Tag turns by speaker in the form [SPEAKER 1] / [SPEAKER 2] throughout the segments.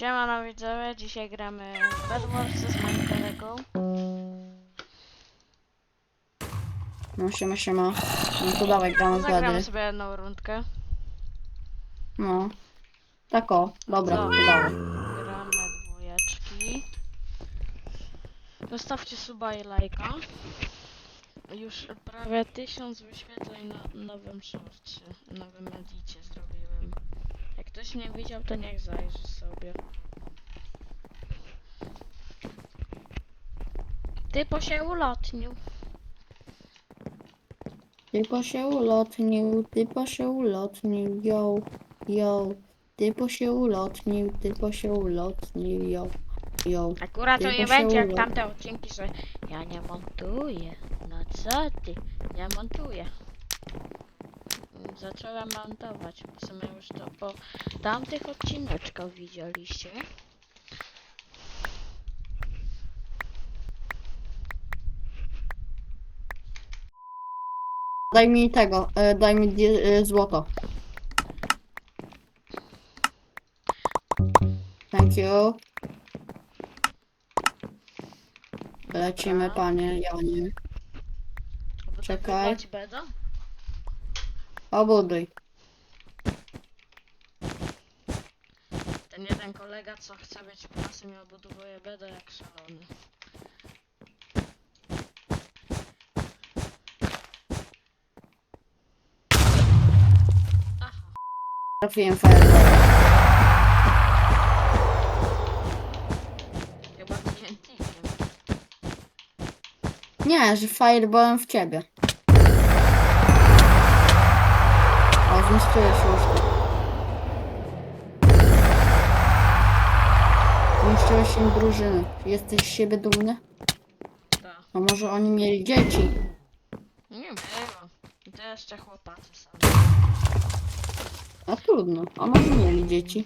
[SPEAKER 1] Siemano widzowie, dzisiaj gramy w Bedwars z moim kolegą.
[SPEAKER 2] No siema, siema. No to dawaj, gramy w
[SPEAKER 1] Zagramy
[SPEAKER 2] Bedry.
[SPEAKER 1] sobie jedną rundkę.
[SPEAKER 2] No. Tak o, dobra,
[SPEAKER 1] Co?
[SPEAKER 2] to dawaj.
[SPEAKER 1] Gramy dwójeczki. Zostawcie suba i lajka. Już prawie tysiąc wyświetleń na nowym shortcie, nowym edicie zrobiłem. Ktoś nie widział, to niech zajrzy sobie. Typo się ulotnił.
[SPEAKER 2] Typo się ulotnił, typo się ulotnił, yo, yo. Typo się ulotnił, typo się ulotnił, yo, yo.
[SPEAKER 1] Akurat to nie
[SPEAKER 2] się
[SPEAKER 1] będzie jak tamte odcinki, że ja nie montuję. No co ty? Nie montuję. Zacząłem montować. W sumie już to po tamtych odcineczkach widzieliście.
[SPEAKER 2] Daj mi tego, e, daj mi e, złoto. Thank you. Lecimy, panie Janie. Czekaj. Obuduj.
[SPEAKER 1] Ten jeden kolega, co chce być prasem i obudowuje Beda jak szalony.
[SPEAKER 2] Trafiłem fireball.
[SPEAKER 1] Chyba TNT-kiem.
[SPEAKER 2] Nie, że fireballem w ciebie. część czuję się łóżko. 28 drużyny. Jesteś z siebie dumny?
[SPEAKER 1] Tak.
[SPEAKER 2] A może oni mieli dzieci?
[SPEAKER 1] Nie wiem. I to jeszcze chłopacy są.
[SPEAKER 2] A trudno. A może mieli dzieci?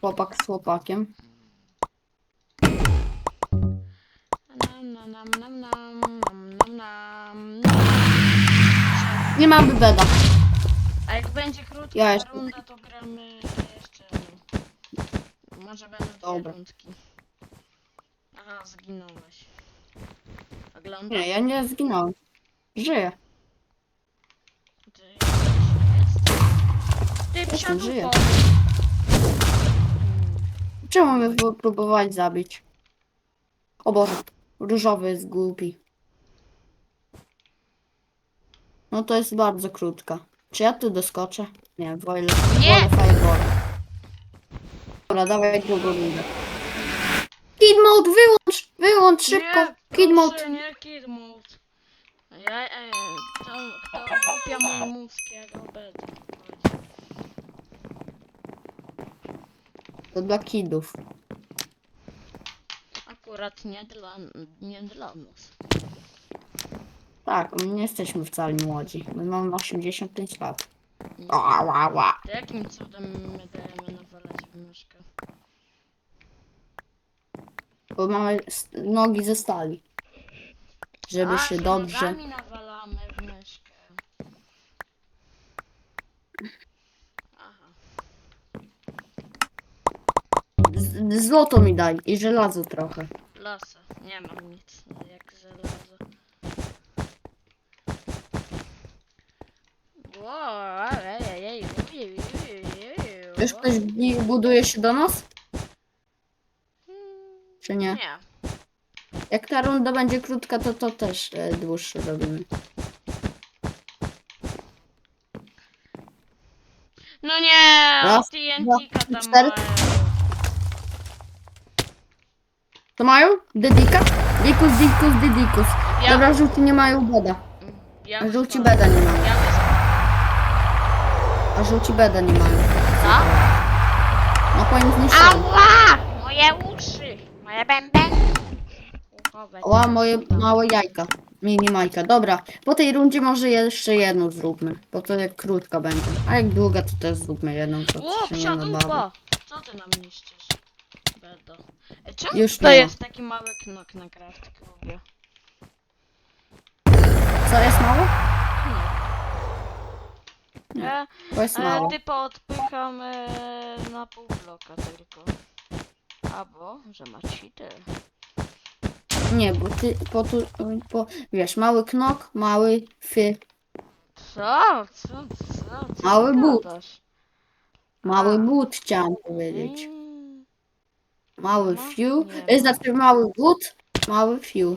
[SPEAKER 2] Chłopak z chłopakiem. Nie mamy beda.
[SPEAKER 1] A jak będzie krótka
[SPEAKER 2] Ja jeszcze-
[SPEAKER 1] runda, to gramy jeszcze jedną. Może będą dwie
[SPEAKER 2] Dobra.
[SPEAKER 1] rundki. Aha, zginąłeś. Oglądasz?
[SPEAKER 2] Nie, ja nie zginąłem. Żyję.
[SPEAKER 1] Ty. Ty
[SPEAKER 2] żyję. Czemu mnie było próbować zabić? O Boże, różowy jest głupi. No to jest bardzo krótka. Czy ja tu doskoczę? Nie, wolę,
[SPEAKER 1] Nie!
[SPEAKER 2] wolę fireball. Dobra, dawaj drugą rundę. Kid mode, wyłącz! Wyłącz szybko!
[SPEAKER 1] Nie,
[SPEAKER 2] Kid mode!
[SPEAKER 1] proszę, nie kid mode. Ja, e, to, to głupia mój mózg, jak obecnie.
[SPEAKER 2] To dla kidów.
[SPEAKER 1] Akurat nie dla, nie dla nas.
[SPEAKER 2] Tak, my nie jesteśmy wcale młodzi. My mamy 85 lat. Ła, ła, ła.
[SPEAKER 1] To jakim cudem my dajemy nawalać w myszkę?
[SPEAKER 2] Bo mamy s- nogi ze stali. Żeby
[SPEAKER 1] A,
[SPEAKER 2] się
[SPEAKER 1] że
[SPEAKER 2] dobrze...
[SPEAKER 1] nogami nawalamy w myszkę. Aha.
[SPEAKER 2] Z- Złoto mi daj i żelazo trochę.
[SPEAKER 1] Lasa. Nie mam nic, jak żelazo.
[SPEAKER 2] Wiesz, ktoś bu- buduje się do nas? Czy nie?
[SPEAKER 1] Nie.
[SPEAKER 2] Jak ta runda będzie krótka, to to też e, dłuższe robimy.
[SPEAKER 1] No nie!
[SPEAKER 2] Raz,
[SPEAKER 1] TNT-ka
[SPEAKER 2] dwa,
[SPEAKER 1] tam
[SPEAKER 2] cztery.
[SPEAKER 1] mają.
[SPEAKER 2] To mają? Dedika? Dikus, dikus, didikus.
[SPEAKER 1] Ja-
[SPEAKER 2] Dobra, żółci nie mają beda.
[SPEAKER 1] Ja
[SPEAKER 2] żółci beda nie mają. A żółci beda nie mają.
[SPEAKER 1] Co?
[SPEAKER 2] No powiem zniszczony.
[SPEAKER 1] Ała! Moje uszy! Moje bębeny! Uchowe.
[SPEAKER 2] Ła, moje małe jajka. Mini majka. Dobra, po tej rundzie może jeszcze jedną zróbmy. Bo to jak krótka będzie. A jak długa, to też zróbmy jedną. To
[SPEAKER 1] O,
[SPEAKER 2] się nie!
[SPEAKER 1] Co ty nam niszczysz? Bedo. E, czemu
[SPEAKER 2] Już
[SPEAKER 1] to
[SPEAKER 2] nie ma.
[SPEAKER 1] jest taki mały knok na craft klubie?
[SPEAKER 2] Co jest mało?
[SPEAKER 1] Ja
[SPEAKER 2] To jest
[SPEAKER 1] e,
[SPEAKER 2] mało.
[SPEAKER 1] typo odpycham e, na pół bloka tylko. Albo, że ma cheater.
[SPEAKER 2] Nie, bo ty, po tu, po, wiesz, mały knok, mały fy,
[SPEAKER 1] Co? Co? Co? co
[SPEAKER 2] Mały
[SPEAKER 1] ty
[SPEAKER 2] but.
[SPEAKER 1] gadasz?
[SPEAKER 2] mały but chciałam powiedzieć.
[SPEAKER 1] Mm.
[SPEAKER 2] Mały
[SPEAKER 1] No,
[SPEAKER 2] fiu,
[SPEAKER 1] nie
[SPEAKER 2] e, znaczy mały but, mały fiu.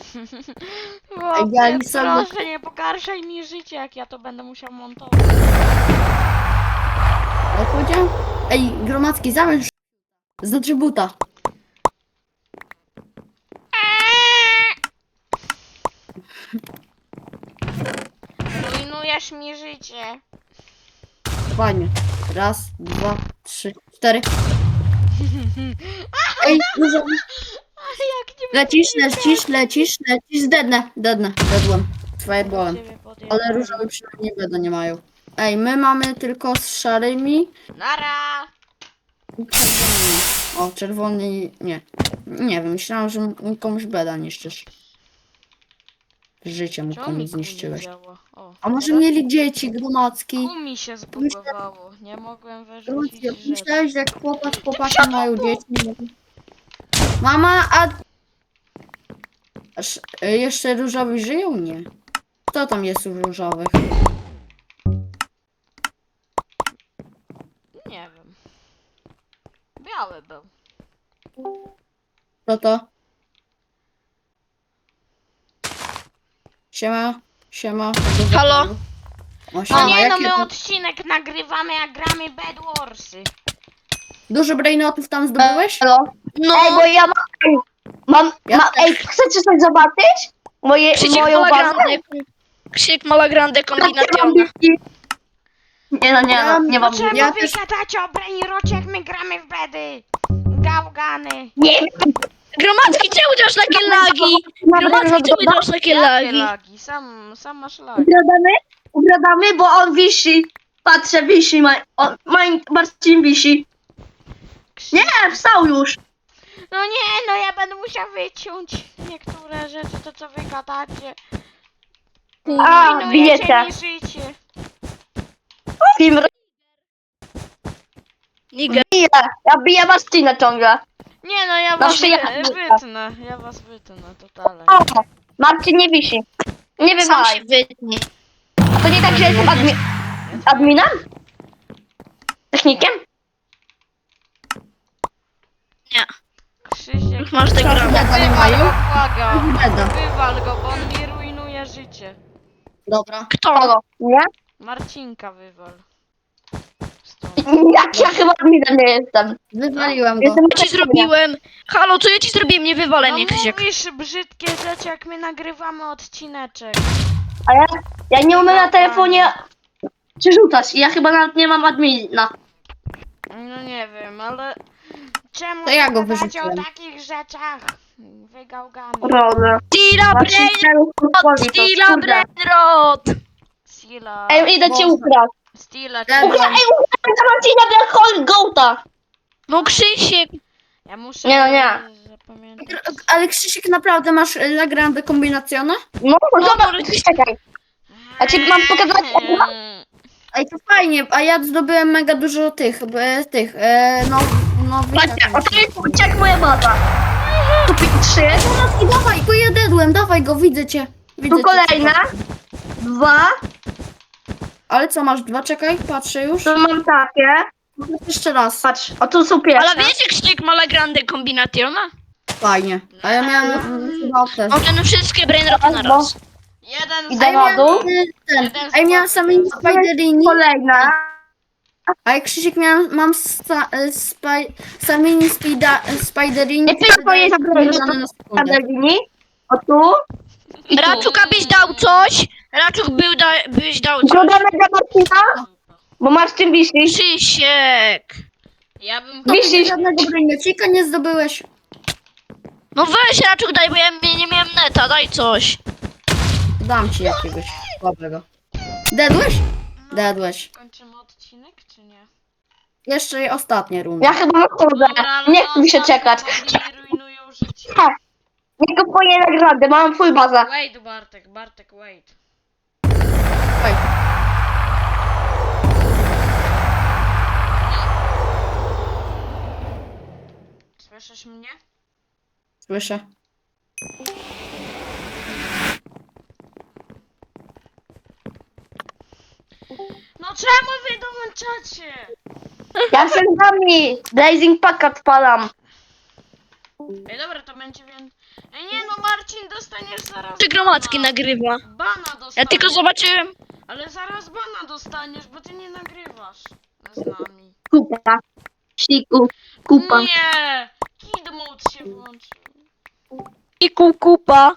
[SPEAKER 1] Chłopie,
[SPEAKER 2] ja sobie-
[SPEAKER 1] proszę, nie pogarszaj mi życia, jak ja to będę musiał montować.
[SPEAKER 2] Ale powiedziałem, ej, gromadzki, zamęcz znaczy buta.
[SPEAKER 1] Rujnujesz mi życie.
[SPEAKER 2] Fajnie. Raz, dwa, trzy, cztery. Ej, dużo.
[SPEAKER 1] Jak nie
[SPEAKER 2] Lecisz, lecisz, lecisz, lecisz, dednę, dednę, dedłem. Fireballem.
[SPEAKER 1] ciebie podjechałem.
[SPEAKER 2] Ale różowe przynajmniej beda nie mają. Ej, my mamy tylko z szarymi
[SPEAKER 1] Nara!
[SPEAKER 2] i czerwonymi. O, czerwony nie. Nie wiem, myślałam, że m- komuś beda niszczysz. Życie mu
[SPEAKER 1] Czemu mi
[SPEAKER 2] komuś
[SPEAKER 1] kół nie
[SPEAKER 2] zniszczyłeś.
[SPEAKER 1] działa? O,
[SPEAKER 2] A może
[SPEAKER 1] teraz
[SPEAKER 2] mieli dzieci gromadzki?
[SPEAKER 1] Kół mi się zbugowało. Nie mogłem wyrzucić rzeczy.
[SPEAKER 2] myślałeś, że jak chłopak, chłopaki mają dzieci. nie mogą- Mama, a... Aż, y, jeszcze różowi żyją? Nie. Kto tam jest u różowych?
[SPEAKER 1] Nie wiem. Biały był.
[SPEAKER 2] Kto to? Siema, siema.
[SPEAKER 3] Halo?
[SPEAKER 2] O,
[SPEAKER 1] No
[SPEAKER 2] siema,
[SPEAKER 1] nie no,
[SPEAKER 2] jakie
[SPEAKER 1] my
[SPEAKER 2] to-
[SPEAKER 1] odcinek nagrywamy, jak gramy Bed Warsy.
[SPEAKER 2] Dużo brainotów tam zdobyłeś?
[SPEAKER 3] Halo?
[SPEAKER 2] No.
[SPEAKER 3] Ej, bo ja mam... mam
[SPEAKER 2] Ja
[SPEAKER 3] ma, ej, chcecie coś zobaczyć? Moje,
[SPEAKER 4] Krzysiek
[SPEAKER 3] moją bazę?
[SPEAKER 4] Malagrande. Krzysiek Malagrande kombinacjona.
[SPEAKER 3] Nie no, nie no, nie mam...
[SPEAKER 1] Czemu
[SPEAKER 2] Ja też-
[SPEAKER 1] gadacie o brainrocie, jak my gramy w Bedy? Gałgany.
[SPEAKER 3] Nie,
[SPEAKER 4] Gromadzki, czemu dasz takie lagi? Gromadzki, czemu dasz takie
[SPEAKER 1] Jakie
[SPEAKER 4] lagi?
[SPEAKER 1] lagi? Sam, sam masz lagi.
[SPEAKER 3] Ugradamy? Ugradamy, bo on wisi. Patrzę, wisi, ma, on, Marcin wisi. Nie, wstał już.
[SPEAKER 1] No nie, no ja będę musiał wyciąć niektóre rzeczy, to co wy gadacie.
[SPEAKER 3] A,
[SPEAKER 1] Rujnujecie
[SPEAKER 3] bijecie.
[SPEAKER 1] mi życie.
[SPEAKER 3] Film
[SPEAKER 4] Niger.
[SPEAKER 3] bije. Ja biję Marcina ciągle.
[SPEAKER 1] Nie no, ja
[SPEAKER 3] No
[SPEAKER 1] was
[SPEAKER 3] przyjechać
[SPEAKER 1] wy, wytnę, ja was wytnę totalnie.
[SPEAKER 3] O, Marcin nie wisi. Nie
[SPEAKER 4] Sam
[SPEAKER 3] wywalaj.
[SPEAKER 4] się wytnie.
[SPEAKER 3] A to nie tak, że jestem admi adminem? Technikiem?
[SPEAKER 1] Krzysiek,
[SPEAKER 4] Już masz tego rana.
[SPEAKER 2] beda nie
[SPEAKER 1] wywal go,
[SPEAKER 2] mają?
[SPEAKER 1] błagam.
[SPEAKER 2] Beda.
[SPEAKER 1] Wywal go, bo on mi rujnuje życie.
[SPEAKER 2] Dobra.
[SPEAKER 4] Kto?
[SPEAKER 3] Kogo? Nie?
[SPEAKER 1] Marcinka wywal. Stąd.
[SPEAKER 3] Jak ja chyba adminem nie jestem.
[SPEAKER 2] Wywaliłem go.
[SPEAKER 3] Jestem
[SPEAKER 4] Co ci zrobiłem? Halo, co ja ci zrobiłem? Nie wywalę
[SPEAKER 1] No
[SPEAKER 4] mnie, Krzysiek.
[SPEAKER 1] mówisz brzydkie rzeczy, jak my nagrywamy odcineczek.
[SPEAKER 3] A ja, ja nie umiem na telefonie przerzucać. Ja chyba nawet nie mam admina.
[SPEAKER 1] No nie wiem, ale... Czemu
[SPEAKER 2] To ja go
[SPEAKER 1] gadacie o
[SPEAKER 2] wyrzuciłem.
[SPEAKER 1] takich rzeczach? Wygałgany.
[SPEAKER 3] Dobra.
[SPEAKER 4] Stila
[SPEAKER 3] Marcin
[SPEAKER 4] Brainrod!
[SPEAKER 3] chciał
[SPEAKER 4] Stila.
[SPEAKER 3] Ej, idę cię ukraść.
[SPEAKER 1] Stila...
[SPEAKER 3] Ukra- Ej, ukraść za Marcina jak Hulk Goata.
[SPEAKER 4] No Krzysiek!
[SPEAKER 1] Ja muszę...
[SPEAKER 3] Nie, no nie.
[SPEAKER 1] Zapamiętać.
[SPEAKER 2] Ale Krzysiek, naprawdę masz y, La Grande kombinacjone?
[SPEAKER 3] No, no zobacz, czekaj. A ci mam pokazać
[SPEAKER 1] Eee,
[SPEAKER 2] Ej, to fajnie, a ja zdobyłem mega dużo tych, e, tych, e, no, nowych...
[SPEAKER 3] Patrzcie, o to jest jak moja baza. Tu pi- trzy,
[SPEAKER 2] I dawaj go, ja dedłem, dawaj go, widzę cię. Widzę
[SPEAKER 3] tu
[SPEAKER 2] cię,
[SPEAKER 3] kolejna, dwa,
[SPEAKER 2] Ale co, masz dwa, czekaj, patrzę już.
[SPEAKER 3] tu mam takie.
[SPEAKER 2] Jeszcze raz,
[SPEAKER 3] Patrz, o tu są pierwsze.
[SPEAKER 4] Ale wiecie Krzysiek Malagrande kombinacjona?
[SPEAKER 2] fajnie. A ja miałem mm, chyba też.
[SPEAKER 4] On ten wszystkie Brainroty na raz.
[SPEAKER 1] Jeden
[SPEAKER 3] Idę na dół.
[SPEAKER 2] ten,
[SPEAKER 1] Jeden
[SPEAKER 2] a ja miałem same
[SPEAKER 3] Kolejna.
[SPEAKER 2] A jak Krzysiek miałem, mam sta, e, spy, samini spida, e, Spiderini,
[SPEAKER 3] Nie tylko jest. Kadelini. O tu. I tu.
[SPEAKER 4] Raczuka byś dał coś? Raczuk był da, byś dał coś.
[SPEAKER 3] Dodamy dla Marcina, bo Marcin wisi.
[SPEAKER 4] Krzysiek!
[SPEAKER 1] Ja bym...
[SPEAKER 3] Wisi.
[SPEAKER 2] Żadnego broniocika nie zdobyłeś.
[SPEAKER 4] No weź Raczuk daj, bo ja nie, nie miałem neta, daj coś.
[SPEAKER 2] Dam ci jakiegoś dobrego. Dedłeś? Dedłeś.
[SPEAKER 1] Kończymy odcinek,
[SPEAKER 2] Jeszcze ostatnia runda.
[SPEAKER 3] Ja chyba chodzę.
[SPEAKER 1] Dobra,
[SPEAKER 3] Nie chcę mi się
[SPEAKER 1] zostaw,
[SPEAKER 3] czekać.
[SPEAKER 1] bo mi rujnują życie.
[SPEAKER 3] Ha. Nie kupuję nagrody, mam twój bazę.
[SPEAKER 1] Wait, Bartek, Bartek, wait.
[SPEAKER 2] Oj.
[SPEAKER 1] Słyszysz mnie?
[SPEAKER 2] Słyszę.
[SPEAKER 1] No czemu wy dołączacie?
[SPEAKER 3] Ja przed wami Blazing Pack odpalam.
[SPEAKER 1] Ej, dobra, to będzie więc... Ej, nie no, Marcin, dostaniesz zaraz
[SPEAKER 4] Czy Gromadzki
[SPEAKER 1] bana.
[SPEAKER 4] nagrywa?
[SPEAKER 1] Bana dostaniesz.
[SPEAKER 4] Ja tylko zobaczyłem.
[SPEAKER 1] Ale zaraz bana dostaniesz, bo ty nie nagrywasz z nami.
[SPEAKER 3] Kupa. Siku. Kupa.
[SPEAKER 1] Nie! Kid mode się włączył.
[SPEAKER 4] I kukupa.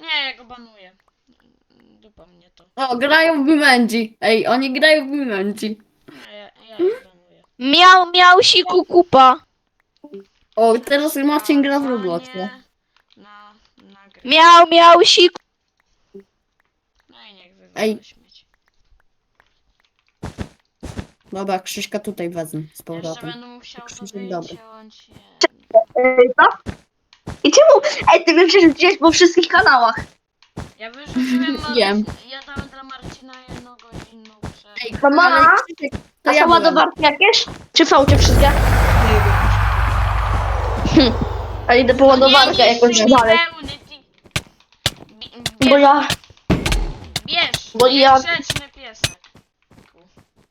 [SPEAKER 1] Nie, ja go banuję. Dupa mnie to.
[SPEAKER 2] O, grają w Bimendi. Ej, oni grają w
[SPEAKER 1] ja, ja ich banuję.
[SPEAKER 4] Miał, miał si kukupa.
[SPEAKER 2] O, teraz Marcin gra w Robloxie.
[SPEAKER 1] Banie Na.
[SPEAKER 4] Miał, miał si
[SPEAKER 1] No i niech
[SPEAKER 2] Ej. Dobra, Krzyśka tutaj wezmę z
[SPEAKER 1] Jeszcze
[SPEAKER 2] powrotem.
[SPEAKER 1] będę musiał
[SPEAKER 2] Krzysiek dobry.
[SPEAKER 1] Nie.
[SPEAKER 3] Ej, co? I czemu? Ej, ty mnie przerzuciłeś po wszystkich kanałach.
[SPEAKER 1] Ja wyrzuciłem Mar-
[SPEAKER 2] Wiem.
[SPEAKER 1] Ja dałem dla Marcina jednogodzinną przerwę.
[SPEAKER 2] Ej,
[SPEAKER 3] To ma?
[SPEAKER 2] ale Krzysiek, to
[SPEAKER 3] A
[SPEAKER 2] ja byłem.
[SPEAKER 3] ładowarki jakieś? Czy fałcie wszystkie? A idę po ładowarkę
[SPEAKER 1] nie,
[SPEAKER 3] jakoś dalej.
[SPEAKER 1] pełny, ty- Bi-
[SPEAKER 3] Bo ja...
[SPEAKER 1] Bierz,
[SPEAKER 3] bo ja-
[SPEAKER 1] grzeczny piesek.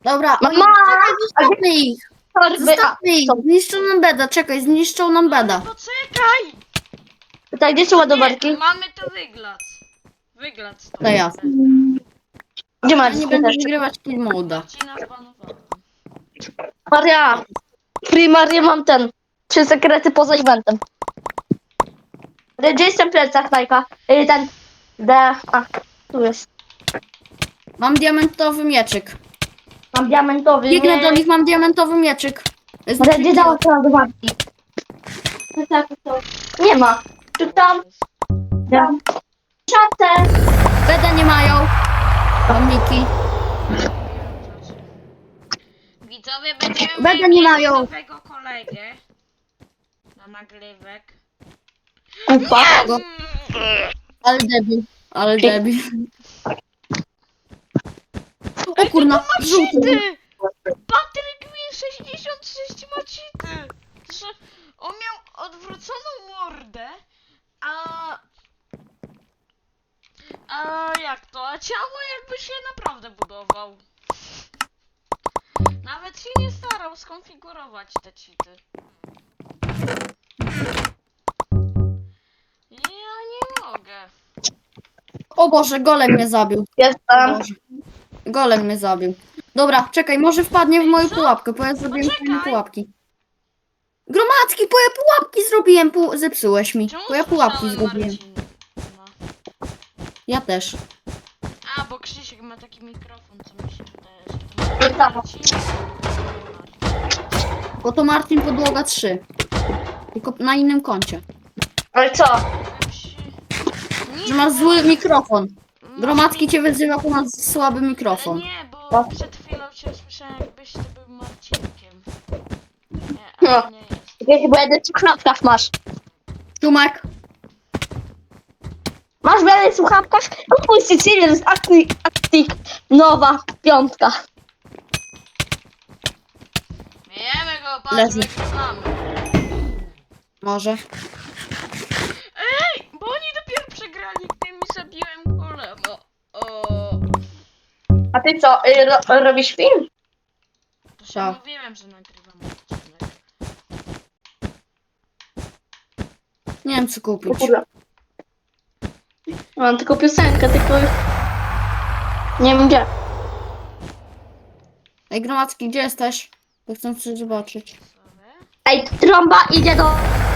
[SPEAKER 2] Dobra,
[SPEAKER 3] Mama!
[SPEAKER 2] czekaj, zostawmy ich.
[SPEAKER 3] Torby, a,
[SPEAKER 2] Zostawmy ich. Zniszczą nam beda, czekaj, zniszczą nam beda.
[SPEAKER 1] Poczekaj!
[SPEAKER 3] Tutaj, gdzie są ładowarki?
[SPEAKER 1] Nie, mamy to wyglad. Wyglad stąd.
[SPEAKER 2] To jasne.
[SPEAKER 3] Gdzie
[SPEAKER 2] Ja
[SPEAKER 3] masz?
[SPEAKER 2] nie będę wygrywać kill moda.
[SPEAKER 1] Marcina zbanowałem.
[SPEAKER 3] Maria! Free Maria mam ten. Trzy sekrety poza eventem. Gdzie jest ten plecak, Najka? Y, Ten... D... A, tu jest.
[SPEAKER 2] Mam diamentowy mieczyk.
[SPEAKER 3] Mam diamentowy.
[SPEAKER 2] Biegnę
[SPEAKER 3] nie-
[SPEAKER 2] do nich, mam diamentowy mieczyk. Z-
[SPEAKER 3] Maria, gdzie dała te ładowarki? Nie ma. Czy tam? Tam. Szatę.
[SPEAKER 2] Beda nie mają. Pomniki.
[SPEAKER 1] Widzowie, będziemy
[SPEAKER 2] Będę
[SPEAKER 1] mieli
[SPEAKER 2] nie mają.
[SPEAKER 1] nowego kolegę. Na nagrywek.
[SPEAKER 3] Kupa.
[SPEAKER 2] Go. Ale debil. Ale debil. O kurna, żółty.
[SPEAKER 1] Ty! Patryk Win 66 ma cheaty! Że on miał odwróconą mordę, a... A jak to? A ciało jakby się naprawdę budował. Nawet się nie starał skonfigurować te cheaty. Ja nie mogę.
[SPEAKER 2] O Boże, golem mnie zabił.
[SPEAKER 3] Jestem.
[SPEAKER 2] Boże. Golem mnie zabił. Dobra, czekaj, może wpadnie w moją
[SPEAKER 1] Co?
[SPEAKER 2] pułapkę, bo ja zrobiłem
[SPEAKER 1] Poczekaj.
[SPEAKER 2] pułapki. Gromadzki, bo ja pułapki zrobiłem, pu- zepsułeś mi.
[SPEAKER 1] Czemu
[SPEAKER 2] Bo ja pułapki
[SPEAKER 1] słyszałem
[SPEAKER 2] zrobiłem.
[SPEAKER 1] No.
[SPEAKER 2] Ja też.
[SPEAKER 1] Krzysiek ma taki mikrofon, co mi się wydaje, że to
[SPEAKER 3] Tak.
[SPEAKER 1] Marcin.
[SPEAKER 2] Bo to Martin Podłoga 3. Tylko na innym koncie.
[SPEAKER 3] Ale co?
[SPEAKER 1] Nic,
[SPEAKER 2] Że masz zły mikrofon.
[SPEAKER 1] mi-
[SPEAKER 2] cię wyzywa, bo masz słaby
[SPEAKER 1] Ale
[SPEAKER 2] mikrofon.
[SPEAKER 1] nie, bo
[SPEAKER 3] No.
[SPEAKER 1] przed chwilą cię słyszałem, jakbyś ty był Marcinkiem. Nie,
[SPEAKER 3] No.
[SPEAKER 1] ale nie jest.
[SPEAKER 3] Wiesz, bo jeden w słuchawkach masz.
[SPEAKER 2] Tumek,
[SPEAKER 3] Masz w jeden w słuchawkach? Kupuj Sicilian z Acti, Acti. Nowa piątka.
[SPEAKER 1] Wiemy go, patrz,
[SPEAKER 2] Leży.
[SPEAKER 1] wygrywamy.
[SPEAKER 2] może.
[SPEAKER 1] Ej, bo oni dopiero przegrali, gdy mi zabiłem golema. O,
[SPEAKER 3] A ty co, y, ro, robisz film?
[SPEAKER 1] to się mówiłem, że nagrywam odcinek.
[SPEAKER 2] Nie wiem co kupić.
[SPEAKER 3] O kurde. Mam tylko piosenkę, tylko... Nie wiem gdzie.
[SPEAKER 2] Ej, Gromadzki, gdzie jesteś? Bo chcę coś zobaczyć.
[SPEAKER 3] Ej, trąba idzie do...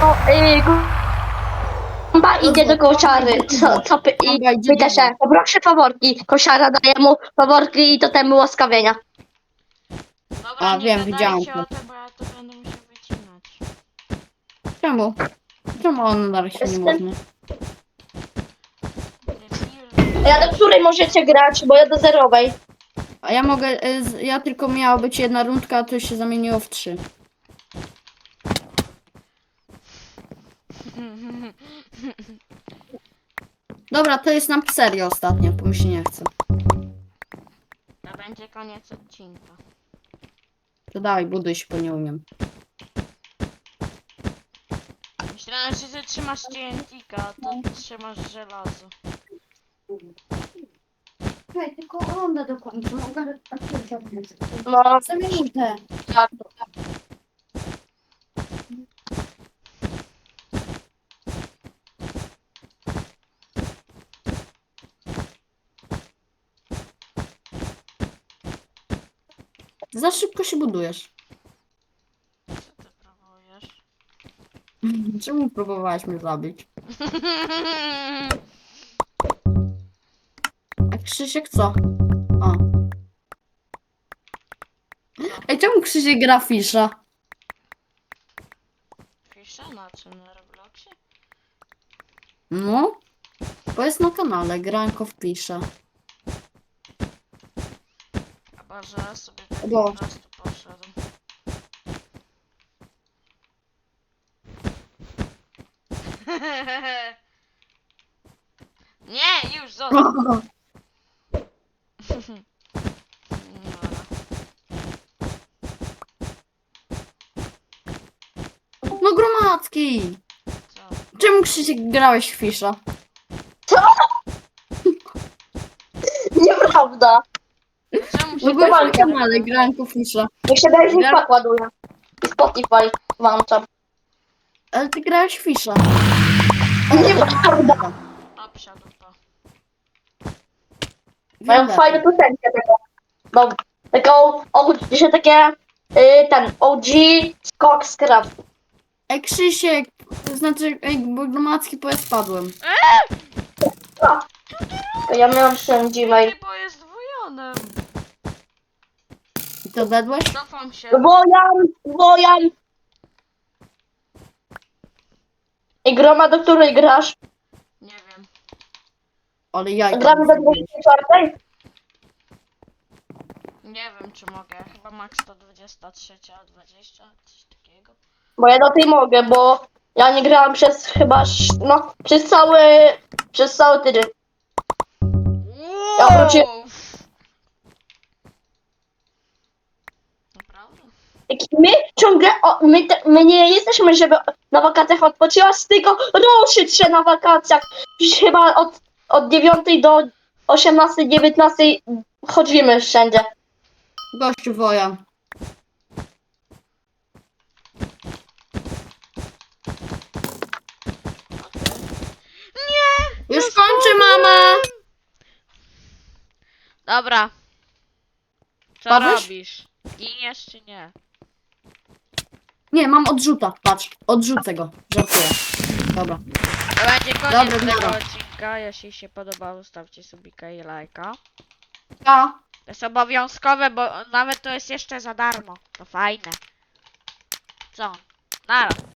[SPEAKER 3] do y, trąba idzie do koszary. Co, co py,
[SPEAKER 2] Trąba
[SPEAKER 3] i
[SPEAKER 2] idzie
[SPEAKER 3] pyta
[SPEAKER 2] do-
[SPEAKER 3] się, poproszę faworki. Koszara daje mu faworki i to temu łaskawienia.
[SPEAKER 1] Dobra,
[SPEAKER 2] A,
[SPEAKER 1] nie
[SPEAKER 2] wiem,
[SPEAKER 1] gadajcie
[SPEAKER 2] widziałam
[SPEAKER 1] o
[SPEAKER 2] to.
[SPEAKER 1] tym, bo ja to będę musiał wycinać.
[SPEAKER 2] Czemu? Czemu on na razie nie
[SPEAKER 3] Jestem-
[SPEAKER 2] można?
[SPEAKER 3] Ja do której możecie grać, bo ja do zerowej.
[SPEAKER 2] A ja mogę, y, ja tylko miała być jedna rundka, a to się zamieniło w trzy. Dobra, to jest nam serio ostatnio. bo mi się nie chce.
[SPEAKER 1] To będzie koniec odcinka.
[SPEAKER 2] To dawaj, buduj się, bo nie umiem.
[SPEAKER 1] Myślałem, że ty trzymasz TNT, a to trzymasz żelazo.
[SPEAKER 2] Czekaj, tylko rundę dokończę. Mogę tak
[SPEAKER 3] No,
[SPEAKER 2] Za minutę.
[SPEAKER 3] tak.
[SPEAKER 2] Za szybko się budujesz.
[SPEAKER 1] Co ty próbujesz?
[SPEAKER 2] Czemu próbowałaś mnie zabić? Krzysiek co? O. Ej, czemu Krzysiek gra fisza?
[SPEAKER 1] Fisza na czym? Na Robloxie?
[SPEAKER 2] No. Bo jest na kanale, granko w fisza.
[SPEAKER 1] Chyba, że sobie tak
[SPEAKER 2] Bo-
[SPEAKER 1] po prostu poszedłem. Nie, już został. Dobra.
[SPEAKER 2] No Gromadzki!
[SPEAKER 1] Co?
[SPEAKER 2] Czemu Krzysiek grałeś w fisza?
[SPEAKER 3] Nieprawda.
[SPEAKER 1] Czemu się
[SPEAKER 2] No byłeś na
[SPEAKER 3] walka.
[SPEAKER 2] kanale, granko w fisza.
[SPEAKER 3] Jak się daje
[SPEAKER 2] Ja-
[SPEAKER 3] tak ładuje. I Spotify włączam.
[SPEAKER 2] Ale ty grałeś w fisza.
[SPEAKER 3] Nieprawda.
[SPEAKER 1] A, psia dupa.
[SPEAKER 3] Mają piosenkę tego. No, taką, o, że takie, y, ten OG skok z kraftu.
[SPEAKER 2] Ej, Krzysiek, to znaczy, ej, bo Gromadzki, bo ja spadłem.
[SPEAKER 3] To ja miałam Gmail.
[SPEAKER 1] Ej, bo jest dwojonem.
[SPEAKER 2] I to dedłeś?
[SPEAKER 1] Cofam się.
[SPEAKER 3] Wojan, Wojan. I groma, do której grasz?
[SPEAKER 1] Nie wiem.
[SPEAKER 2] Ale ja
[SPEAKER 3] Gramy do 24?
[SPEAKER 1] Nie wiem, czy mogę. Chyba max to 23, 20, coś takiego.
[SPEAKER 3] Bo ja do tej mogę, bo ja nie grałam przez chyba, sz- no, przez cały, przez cały tydzień. Ja wróciłem.
[SPEAKER 1] Naprawdę?
[SPEAKER 3] Jak My ciągle, o, my, te, my nie jesteśmy, żeby na wakacjach odpoczywać, tylko ruszyć się na wakacjach. Chyba od, od 9 do 18, 19 chodzimy wszędzie.
[SPEAKER 2] Gościu Wojan.
[SPEAKER 1] Nie!
[SPEAKER 2] Już kończy mama!
[SPEAKER 1] Dobra. Co robisz? Giniesz czy nie?
[SPEAKER 2] Nie, mam odrzuta, patrz. Odrzucę go. Żartuję. Dobra.
[SPEAKER 1] To będzie koniec
[SPEAKER 2] Dobra,
[SPEAKER 1] tego
[SPEAKER 2] dobra.
[SPEAKER 1] odcinka. Jeśli się podobało, stawcie subika i lajka.
[SPEAKER 2] A,
[SPEAKER 1] To jest obowiązkowe, bo nawet to jest jeszcze za darmo. To fajne. Co? Nara.